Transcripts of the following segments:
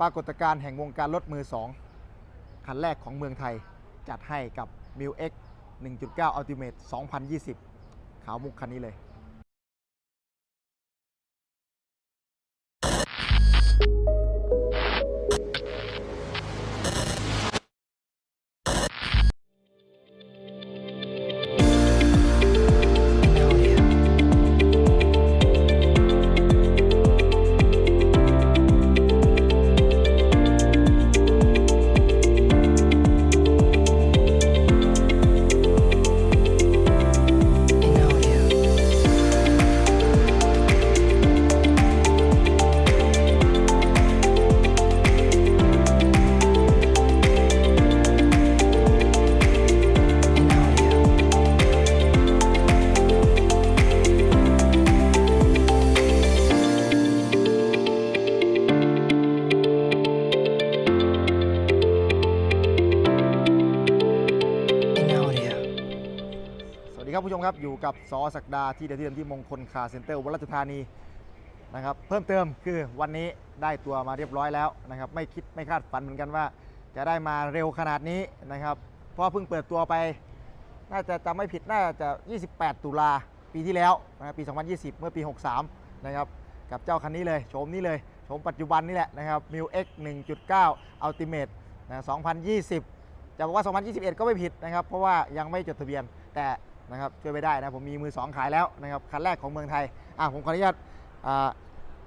ปรากฏการณ์แห่งวงการรถมือ 2 คันแรกของเมืองไทยจัดให้กับ m i l X 1.9 Ultimate 2020 ขาวมุกคันนี้เลย วัสดีครับอยู่กับสอศักดาที่เดิมที่เดิมที่มงคลคาเซ็นเตอร์อุบลราชธานีนะครับเพิ่มเติมคือวันนี้ได้ตัวมาเรียบร้อยแล้วนะครับไม่คิดไม่คาดฝันเหมือนกันว่า จะได้มาเร็วขนาดนี้นะครับเพราะเพิ่งเปิดตัวไป น่าจะจำไม่ผิดน่าจะ 28 ตุลาปีที่แล้วนะครับปี 2020 เมื่อปี 63 นะครับกับเจ้าคันนี้เลยโฉมนี้เลยโฉมปัจจุบันนี่แหละนะครับ m i l X 1.9 Ultimate นะ2020 จะบอกว่า 2021 ก็ไม่ผิดนะครับ เพราะว่ายังไม่จดทะเบียน แต่ นะครับช่วยไม่ได้นะผมมีมือ 2 ขายแล้วนะครับคันแรกของเมืองไทยอะผมขออนุญาต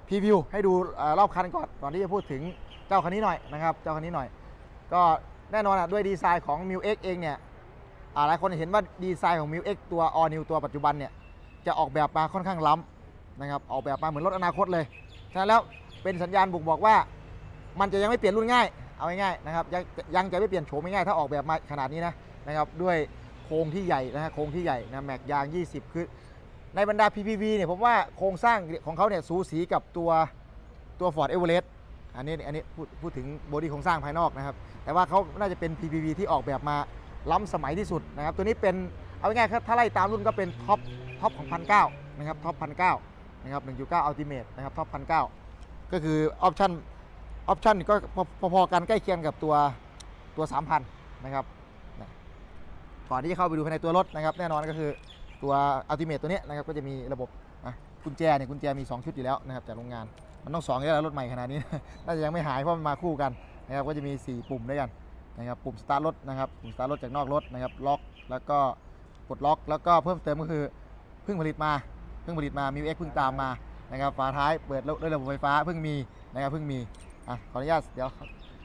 พรีวิวให้ดูอรอบคันก่อนก่อนที่จะพูดถึงเจ้าคันนี้หน่อยนะครับเจ้าคันนี้หน่อย ก็แน่นอนอะด้วยดีไซน์ของ m i l X เองเนี่ยหลายคนเห็นว่าดีไซน์ของ m i l X ตัว All New ตัวปัจจุบันเนี่ยจะออกแบบมาค่อนข้างล้ำนะครับออกแบบมาเหมือนรถอนาคตเลยฉะนั้นแล้วเป็นสัญญาณบ่งบอกว่า มันจะยังไม่เปลี่ยนรุ่นง่ายเอาง่ายๆนะครับยังยังจะไม่เปลี่ยนโฉมง่ายถ้าออกแบบมาขนาดนี้นะนะครับด้วย โครงที่ใหญ่นะฮะโครงที่ใหญ่นะแม็กยาง 20 คือ ในบรรดา PPV เนี่ยผมว่าโครงสร้างของเขาเนี่ยสูสีกับตัวตัว Ford Everest อันนี้อันนี้พูดพูดถึงบอดี้โครงสร้างภายนอกนะครับ แต่ว่าเขาน่าจะเป็น PPV ที่ออกแบบมาล้ำสมัยที่สุดนะครับ ตัวนี้เป็นเอาง่ายๆถ้าไล่ตามรุ่นก็เป็นท็อปท็อปของพันเนะครับท็อปพันเนะครับ1.9 Ultimate นะครับท็อปพันก็คือออปชั่นออปชั่นก็พอๆกันใกล้เคียงกับตัวตัว 3,000 นะครับ ก่อนที่จะเข้าไปดูภายในตัวรถนะครับ แน่นอนก็คือตัว Ultimate ตัวนี้นะครับก็จะมีระบบะกุญแจเนี่ยกุญแจมี 2 ชุดอยู่แล้วนะครับจากโรงงานมันต้อง2อยู่แล้วรถใหม่ขนาดนี้น่าจะยังไม่หายเพราะมันมาคู่กันนะครับก็จะมี 4 ปุ่มด้วยกันนะครับปุ่มสตาร์ทรถนะครับปุ่มสตาร์ทรถจากนอกรถนะครับล็อกแล้วก็ปลดล็อก แล้วก็เพิ่มเติมก็คือเพิ่งผลิตมาเพิ่งผลิตมามิวเอ็กเพิ่งตามมานะครับฝาท้ายเปิดด้วยระบบไฟฟ้าเพิ่งมีนะครับเพิ่งมีอะขออนุญาตเดี๋ยว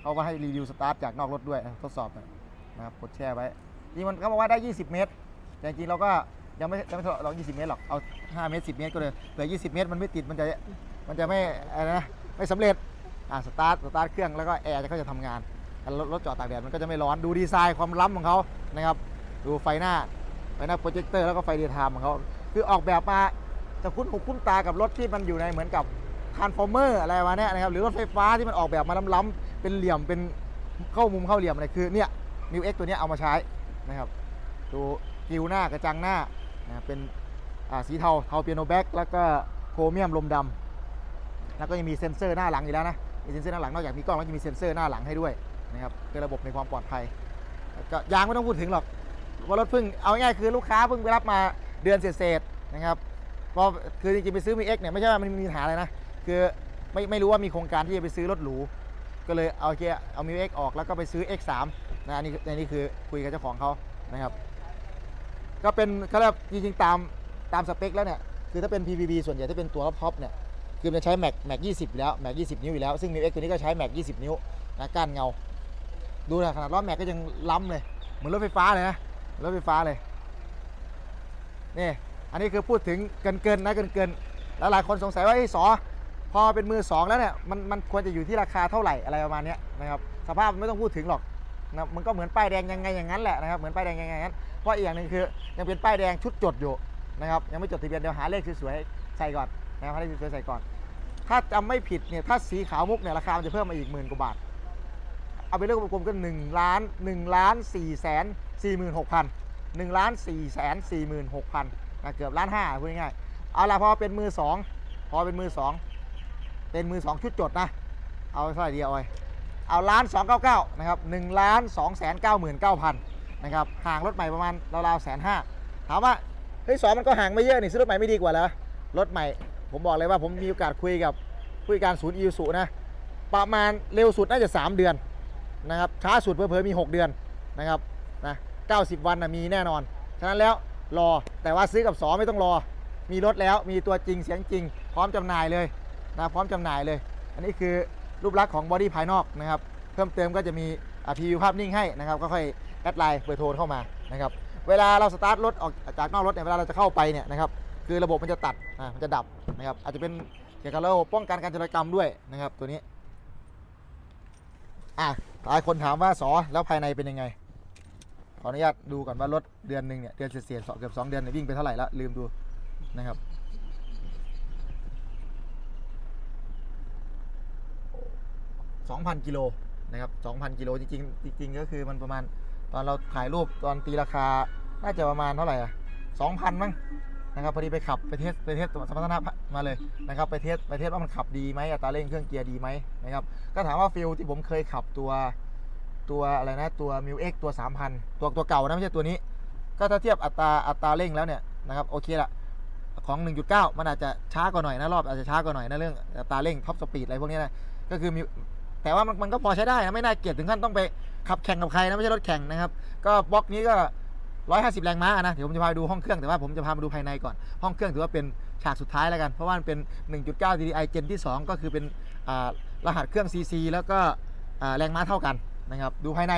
เขาก็ให้รีวิวสตาร์ทจากนอกรถด้วยทดสอบนะครับกดแช่ไว้ จริงมันเขาบอกว่าได้ 20 เมตร แต่จริงเราก็ยังไม่ยังไม่ลอง20 เมตรหรอก เอา 5 เมตร 10 เมตรก็เลยเหลือ 20 เมตรมันไม่ติด มันจะ มันจะไม่อะไรนะ ไม่สำเร็จ อ่า สตาร์ท สตาร์ทเครื่อง แล้วก็แอร์จะเขาจะทำงานรถรถจอดตากแดดมันก็จะไม่ร้อน ดูดีไซน์ความล้ำของเขานะครับ ดูไฟหน้า ไฟหน้าโปรเจคเตอร์แล้วก็ไฟเดย์ไทม์ของเขา คือออกแบบมาจะคุ้นหูคุ้นตากับรถที่มันอยู่ในเหมือนกับทรานส์ฟอร์เมอร์อะไรประมาเนี้ยนะครับ หรือรถไฟฟ้าที่มันออกแบบมาล้ำๆเป็นเหลี่ยม เป็นเข้ามุมเข้าเหลี่ยมอะไร คือเนี่ยมิวเอ็กตัวนี้เอามาใช้ นะครับ ดูกิวหน้ากระจังหน้านะครับเป็นสีเทาเทาเปียโนแบ็กแล้วก็โครเมียมลมดำแล้วก็ยังมีเซ็นเซอร์หน้าหลังอยู่แล้วนะมีเซ็นเซอร์หน้าหลังนอกจากมีกล้องแล้วยังมีเซ็นเซอร์หน้าหลังให้ด้วยนะครับเป็นระบบในความปลอดภัยแล้วก็ยางไม่ต้องพูดถึงหรอกว่ารถเพิ่งเอาง่ายๆคือลูกค้าเพิ่งไปรับมาเดือนเศษๆนะครับพราะคือจริงๆไปซื้อมีเอ็กเนี่ยไม่ใช่ว่ามันมีปัญหาอะไรนะคือไม่ไม่รู้ว่ามีโครงการที่จะไปซื้อรถหรู ก็เลยเอาเกียร์เอามิวเอ็กออกแล้วก็ไปซื้อ X3 นะอันนี้อันนี้คือคุยกับเจ้าของเขานะครับ ก็เป็นเขาเรียกจริงๆตามตามสเปคแล้วเนี่ยคือถ้าเป็น PVB ส่วนใหญ่ถ้าเป็นตัวท็อปเนี่ยคือมันจะใช้แม็กแม็ก20อยู่แล้วแม็ก20นิ้วอยู่แล้ว ซึ่ง m ิวเอ็กตัวนี้ก็ใช้แม็ก20นิ้วนะก้านเงา ดูนะขนาดล้อแม็กก็ยังล้ำเลย เหมือนรถไฟฟ้าเลยนะรถไฟฟ้าเลยนี่อันนี้คือพูดถึงเกินเกินๆนะเกินเกินๆแล้วหลายคนสงสัยว่าไอ้สอ พอเป็นมือสองแล้วเนี่ยมันมันควรจะอยู่ที่ราคาเท่าไหร่อะไรประมาณนี้นะครับสภาพไม่ต้องพูดถึงหรอกนะมันก็เหมือนป้ายแดงยังไงอย่างนั้นแหละนะครับเหมือนป้ายแดงยังไงอย่างนั้นเพราะอีกอย่างหนึ่งคือยังเป็นป้ายแดงชุดจดอยู่นะครับยังไม่จดทะเบียนเดี๋ยวหาเลขสวยๆใส่ก่อนนะครับหาเลขสวยๆใส่ก่อน ถ้าจำไม่ผิดเนี่ยถ้าสีขาวมุกเนี่ยราคามันจะเพิ่มมาอีกหมื่นกว่าบาทเอาไปเรื่องกลมๆก็หนึ่งล้านหนึ่งล้านสี่แสนสี่หมื่นหกพันหนึ่งล้านสี่แสนสี่หมื่นหกพันนะเกือบล้านห้าพูดง่ายๆเอาละพอเป็นมือสองพอเป็นมือสอง เป็นมือสองชุดจดนะ เอาเท่าไหร่ดีเอาไว้เอาล้านสองเก้าเก้านะครับหนึ่งล้านสองแสนเก้าหมื่นเก้าพันนะครับห่างรถใหม่ประมาณราวๆแสนห้าถามว่าเฮ้ยสองมันก็ห่างไม่เยอะนี่ซื้อรถใหม่ไม่ดีกว่าเหรอรถใหม่ ผมบอกเลยว่าผมมีโอกาสคุยกับผู้การศูนย์อีสุนะประมาณเร็วสุดน่าจะ 3 เดือนนะครับช้าสุดเพิ่มๆมี 6 เดือนนะครับนะ90 วันนะมีแน่นอน ฉะนั้นแล้วรอแต่ว่าซื้อกับสอไม่ต้องรอ มีรถแล้วมีตัวจริงเสียงจริง พร้อมจำหน่ายเลย นะพร้อมจำหน่ายเลย อันนี้คือรูปลักษณ์ของบอดี้ภายนอกนะครับ เพิ่มเติมก็จะมีพรีวิวภาพนิ่งให้นะครับ ก็ค่อยแอดไลน์เบอร์โทรเข้ามานะครับ เวลาเราสตาร์ทรถออกจากนอกรถเนี่ย เวลาเราจะเข้าไปเนี่ยนะครับ คือระบบมันจะตัดอ่ามันจะดับนะครับ อาจจะเป็นเกี่ยวกับระบบป้องกันการจราจรด้วยนะครับ ตัวนี้ อะหลายคนถามว่าสอแล้วภายในเป็นยังไง ขออนุญาตดูก่อนว่ารถเดือนหนึ่งเนี่ยเดือนเศษๆสอเกือบสองเดือนเนี่ยวิ่งไปเท่าไหร่ละลืมดูนะครับ สองพันกิโลนะครับสองพันกิโลจริงๆจริงๆก็คือมันประมาณตอนเราถ่ายรูปตอนตีราคา น่าจะประมาณเท่าไหร่อะสองพันมั้งนะครับพอดีไปขับไปเทสไปเทสสมรรถนะมาเลยนะครับไปเทสไปเทสว่ามันขับดีไหมอัตราเร่งเครื่องเกียร์ดีไหมนะครับก็ถามว่าฟิลที่ผมเคยขับตัวตัวอะไรนะตัวมิวเอ็กตัว 3,000 ตัวตัวเก่านะไม่ใช่ตัวนี้ ก็ถ้าเทียบอัตราอัตราเร่งแล้วเนี่ยนะครับโอเคละของ 1.9 มันอาจจะช้ากว่าหน่อยนะรอบอาจจะช้ากว่าหน่อยนะเรื่องอัตราเร่งท็อปสปีดอะไรพวกนี้นะก็คือมี แต่ว่ามันมันก็พอใช้ได้นะไม่น่าเกลียดถึงขั้นต้องไปขับแข่งกับใครนะไม่ใช่รถแข่งนะครับ ก็บล็อกนี้ก็ 150 แรงม้านะเดี๋ยวผมจะพาไปดูห้องเครื่องแต่ว่าผมจะพามาดูภายในก่อน ห้องเครื่องถือว่าเป็นฉากสุดท้ายแล้วกัน เพราะว่ามันเป็น 1.9 TDI Gen ที่ 2 ก็คือเป็นรหัสเครื่อง CC แล้วก็แรงม้าเท่ากันนะครับ ดูภายใน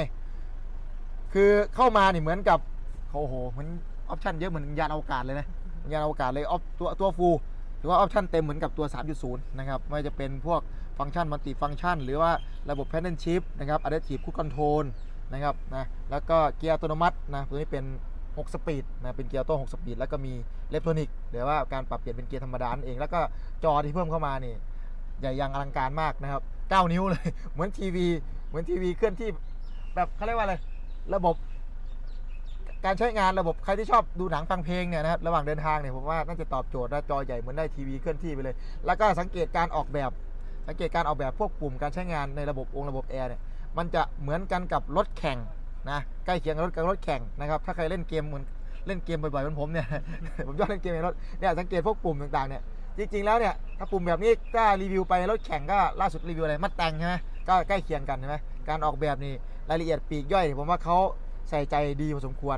คือเข้ามานี่เหมือนกับโอ้โหเหมือนออปชั่นเยอะเหมือนยานอวกาศเลยนะยานอวกาศเลยออฟตัวตัวฟูหรือว่าออปชั่นเต็มเหมือนกับตัว 3.0 นะครับไม่ว่าจะเป็นพวก ฟังก์ชันมัลติฟังก์ชัน หรือว่าระบบ Pattern Shift นะครับ Adaptive Cruise Control นะครับนะแล้วก็เกียร์อัตโนมัตินะตัวนี้เป็น 6 สปีดนะเป็นเกียร์โต้6สปีดแล้วก็มีเล็กทนิกหรือว่าการปรับเปลี่ยนเป็นเกียร์ธรรมดานเอง แล้วก็จอที่เพิ่มเข้ามานี่ใหญ่อยังอลังการมากนะครับ 9 นิ้วเลย เหมือนทีวีเหมือนทีวีเคลื่อนที่แบบเขาเรียกว่าอะไรระบบการใช้งานระบบใครที่ชอบดูหนังฟังเพลงเนี่ยนะครับระหว่างเดินทางเนี่ยผมว่าน่าจะตอบโจทย์นะจอใหญ่เหมือนได้ทีวีเคลื่อนที่ไปเลย แล้วก็สังเกตการออกแบบ สังเกตการออกแบบพวกปุ่มการใช้งานในระบบองค์ระบบแอร์เนี่ยมันจะเหมือนกันกับรถแข่งนะใกล้เคียงกับรถกับรถแข่งนะครับถ้าใครเล่นเกมเหมือนเล่นเกมบ่อยๆเหมือนผมเนี่ยผมชอบเล่นเกมในรถเนี่ยสังเกตพวกปุ่มต่างๆเนี่ยจริงๆแล้วเนี่ยถ้าปุ่มแบบนี้ก็รีวิวไปรถแข่งก็ล่าสุดรีวิวอะไรมัดแต่งใช่ไหมก็ใกล้เคียงกันใช่ไหมการออกแบบนี่รายละเอียดปีกย่อย ผมว่าเขาใส่ใจดีพอสมควร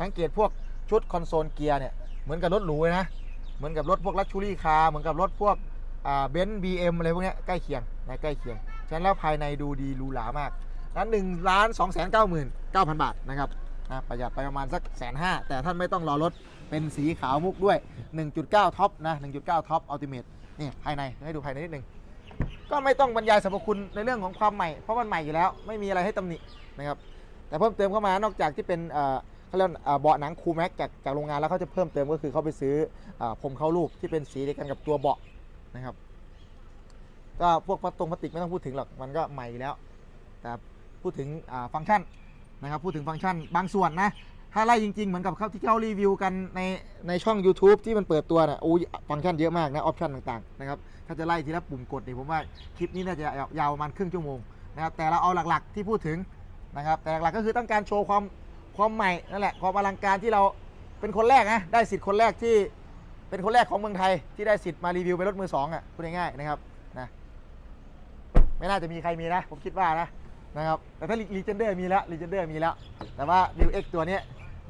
สังเกตพวกชุดคอนโซลเกียร์เนี่ยเหมือนกับรถหรูเลยนะเหมือนกับรถพวกลักชูรี่คาร์เหมือนกับรถพวก เบนซ์บีเอ็มอะไรพวกนี้ใกล้เคียงนะใกล้เคียง ฉะนั้นแล้วภายในดูดีหรูหรามากนั้นหนึ่งล้านสองแสนเก้าหมื่นเก้าพันบาทนะครับนะประหยัดไปประมาณสักแสนห้าแต่ท่านไม่ต้องรอรถเป็นสีขาวมุกด้วย 1.9 ท็อปนะ 1.9 ท็อปอัลติเมทนี่ภายในให้ดูภายในนิดนึง ก็ไม่ต้องบรรยายสรรพคุณในเรื่องของความใหม่ เพราะมันใหม่อยู่แล้ว ไม่มีอะไรให้ตำหนินะครับ แต่เพิ่มเติมเข้ามานอกจากที่เป็นเขาเรียกเบาะหนังคูลแม็กจากจากโรงงานแล้วเขาจะเพิ่มเติมก็คือเขาไปซื้อเอ่อพรมเข้ารูปที่เป็นสีเดียวกันกับตัวเบาะ นะครับ ก็พวกพลาสตรงพลาสติกไม่ต้องพูดถึงหรอกมันก็ใหม่แล้ว แต่พูดถึงฟังก์ชันนะครับพูดถึงฟังก์ชันบางส่วนนะ ถ้าไล่จริง ๆ เหมือนกับเขาที่เขารีวิวกันในในช่อง YouTube ที่มันเปิดตัวนะโอ้ยฟังก์ชันเยอะมากนะออปชันต่างๆนะครับถ้าจะไล่ทีละปุ่มกดนี่ผมว่าคลิปนี้น่าจะยาวประมาณครึ่งชั่วโมงนะครับแต่เราเอาหลักๆที่พูดถึงนะครับแต่หลักๆก็คือต้องการโชว์ความความใหม่นั่นแหละความอลังการที่เราเป็นคนแรกนะได้สิทธิ์คนแรกที่ เป็นคนแรกของเมืองไทยที่ได้สิทธิ์มารีวิวเป็นรถมือสองอะพูดง่ายๆนะครับนะไม่น่าจะมีใครมีนะ ผมคิดว่านะนะครับแต่ถ้าลีเจนเดอร์มีแล้วลีเจนเดอร์มีแล้ว แต่ว่า New X ตัวนี้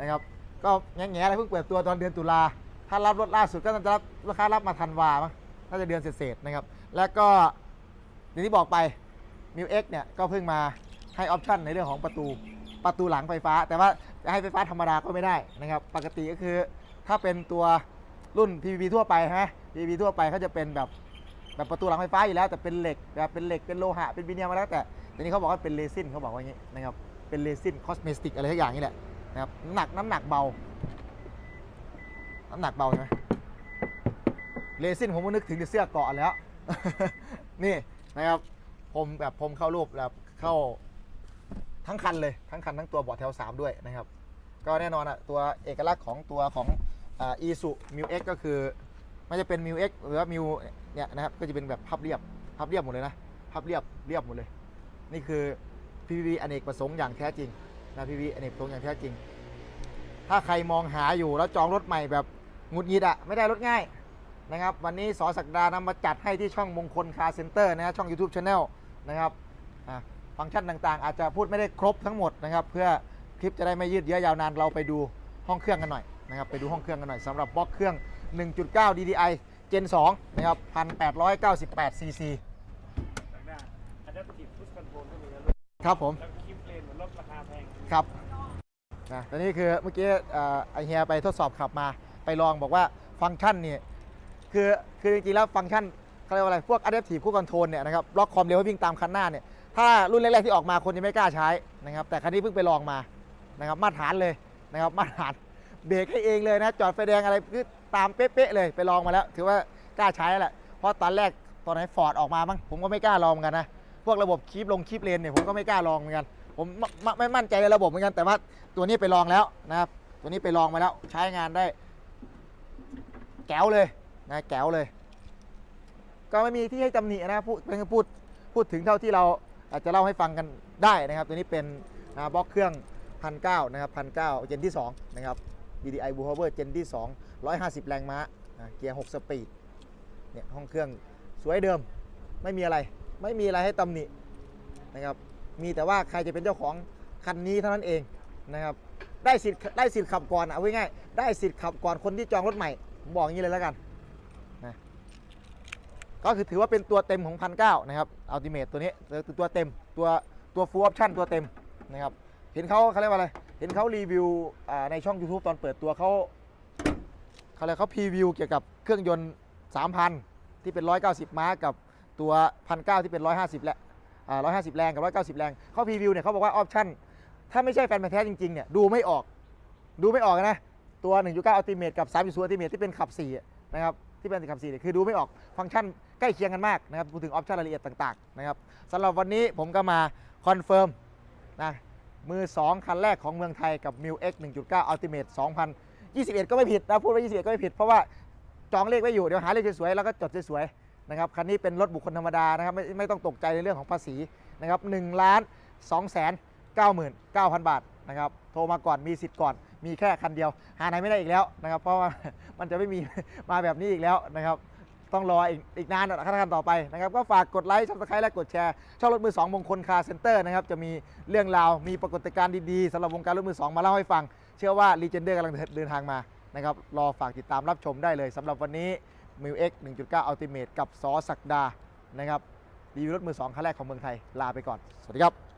นะครับก็แง่ๆอะไรเพิ่งเปิดตัวตอนเดือนตุลาถ้ารับรถล่าสุดก็จะรับราคารับมาทันวามั้งน่าจะเดือนเศษๆนะครับ แล้วก็อย่างที่บอกไป New X เนี่ยก็เพิ่งมาให้ออปชั่นในเรื่องของประตูประตูหลังไฟฟ้า แต่ว่าจะให้ไฟฟ้าธรรมดาก็ไม่ได้นะครับ ปกติก็คือถ้าเป็นตัว รุ่น PVP ทั่วไปฮะ PVP ทั่วไปเขาจะเป็นแบบแบบประตูหลังไฟฟ้าอยู่แล้วแต่เป็นเหล็กแบบเป็นเหล็กเป็นโลหะเป็นวิเนียมมาแล้วแต่ทีนี้เขาบอกว่าเป็นเรซินเขาบอกว่าอย่างนี้นะครับเป็นเรซินคอสเมติกอะไรทุกอย่างนี่แหละนะครับน้ำหนักน้ำหนักเบา น้ำหนักเบาใช่ไหมเรซินผมก็นึกถึงเสื้อเกาะแล้ว นี่นะครับผมแบบผมเข้ารูปแบบเข้าทั้งคันเลยทั้งคันทั้งตัวเบาะแถว3ด้วยนะครับ ก็แน่นอนอะตัวเอกลักษณ์ของตัวของ อีซูมิวเอ็กก็คือไม่จะเป็นมิวเอ็กหรือว่ามิวเนี่ยนะครับก็จะเป็นแบบพับเรียบพับเรียบหมดเลยนะพับเรียบเรียบหมดเลย นี่คือ PPV อเนกประสงค์อย่างแท้จริงนะ PPV อเนกประสงค์อย่างแท้จริง ถ้าใครมองหาอยู่แล้วจองรถใหม่แบบงุดหงิดอะไม่ได้รถง่ายนะครับ วันนี้สอศักดานำมาจัดให้ที่ช่องมงคลคาร์เซ็นเตอร์นะช่อง YouTube Channel นะครับฟังก์ชันต่างๆ อาจจะพูดไม่ได้ครบทั้งหมดนะครับ เพื่อคลิปจะได้ไม่ยืดเยื้อยาวนานเราไปดูห้องเครื่องกันหน่อย นะครับไปดูห้องเครื่องกันหน่อยสำหรับบล็อกเครื่อง 1.9 DDI Gen 2นะครับ1,898 cc จากด้าน Adaptive Cruise Control ก็มีนะครับผมแล้วคลิปเลนเหมือนรถราคาแพงครับนะแต่นี่คือเมื่อกี้เอ่อไอเฮียไปทดสอบขับมาไปลองบอกว่าฟังก์ชันเนี่ยคือคือจริงๆแล้วฟังก์ชันเขาเรียกว่าอะไรพวก Adaptive Cruise Control เนี่ยนะครับล็อกความเร็วให้วิ่งตามคันหน้าเนี่ยถ้ารุ่นแรกๆที่ออกมาคนยังไม่กล้าใช้นะครับแต่คันนี้เพิ่งไปลองมานะครับมาตรฐานเลยนะครับมาตรฐาน เบรกให้เองเลยนะ จอดไฟแดงอะไรคือตามเป๊ะๆเลยไปลองมาแล้ว ถือว่ากล้าใช้แล้วแหละเพราะตอนแรกตอนไหนฟอร์ดออกมามั้งผมก็ไม่กล้าลองเหมือนกันนะพวกระบบคีบลงคีบเลนเนี่ยผมก็ไม่กล้าลองเหมือนกัน ผมไม่ไม่มั่นใจในระบบเหมือนกันแต่ว่าตัวนี้ไปลองแล้วนะครับตัวนี้ไปลองมาแล้วใช้งานได้ แก้วเลยนะแก้วเลย ก็ไม่มีที่ให้ตำหนินะพูดเป็นพูดพูดถึงเท่าที่เราอาจจะเล่าให้ฟังกันได้นะครับ ตัวนี้เป็นนะบล็อกเครื่องพันเนะครับพันเเจนที่2นะครับ DDI b u h o v e r เจนที่ 2 150 แรงม้าเกียร์ 6 สปีด เนี่ยห้องเครื่องสวยเดิม ไม่มีอะไร ไม่มีอะไรให้ตำหนินะครับ มีแต่ว่าใครจะเป็นเจ้าของคันนี้เท่านั้นเองนะครับ ได้สิทธิ์ได้สิทธิ์ขับก่อนเอาไว้ง่ายๆได้สิทธิ์ขับก่อนคนที่จองรถใหม่ ผมบอกอย่างนี้เลยแล้วกันนะก็คือถือว่าเป็นตัวเต็มของพันเนะครับอัลติเมทตัวนี้ตัวเต็มตัวตัวฟูลออปชั่นตัวเต็มนะครับ เห็นเขาเขาเรียกว่าอะไร เห็นเขารีวิวในช่อง YouTube ตอนเปิดตัวเขาเขาเลยเขาพรีวิวเกี่ยวกับเครื่องยนต์ 3,000 ที่เป็น 190 ม้ากับตัว1,900 ที่เป็น 150แหละอ่า150 แรงกับ 190 แรงเขาพรีวิวเนี่ยเขาบอกว่าออปชั่นถ้าไม่ใช่แฟนพันธุ์แท้จริงๆเนี่ยดูไม่ออกดูไม่ออกนะ ตัว 1.9 Ultimate กับ 3.0 Ultimate ที่เป็นขับ 4 นะครับ ที่เป็นขับ4เนี่ยคือดูไม่ออกฟังก์ชันใกล้เคียงกันมากนะครับพูดถึงออปชั่นรายละเอียดต่างๆนะครับสำหรับวันนี้ผมก็มาคอนเฟิร์มนะ มือ 2 คันแรกของเมืองไทยกับ m i l X 1.9 Ultimate 2021 ก็ไม่ผิดนะพูดว่า 21 ก็ไม่ผิด เพราะว่าจองเลขไว้อยู่เดี๋ยวหาเลขสวยๆแล้วก็จดสวยๆนะครับคันนี้เป็นรถบุคคลธรรมดานะครับไม่ไม่ต้องตกใจในเรื่องของภาษีนะครับ1ล้าน2แสน99,000 บาทนะครับโทรมาก่อนมีสิทธิ์ก่อนมีแค่คันเดียว หาไหนไม่ได้อีกแล้วนะครับเพราะว่ามันจะไม่มีมาแบบนี้อีกแล้วนะครับ ต้องรออีกอีกนานนะขั้นตอนต่อไปนะครับก็ฝากกดไลค์ซับสไครต์และกดแชร์ช่องรถมือ 2 มงคลคาร์เซ็นเตอร์นะครับจะมีเรื่องราวมีปรากฏการณ์ดีๆสำหรับวงการรถมือ 2 มาเล่าให้ฟัง เชื่อว่ารีเจนเดอร์กำลังเดินทางมานะครับรอฝากติดตามรับชมได้เลยสำหรับวันนี้ m i l X 1.9 Ultimate กับซอสักดานะครับรีวิวรถมือ 2คันแรกของเมืองไทยลาไปก่อน สวัสดีครับ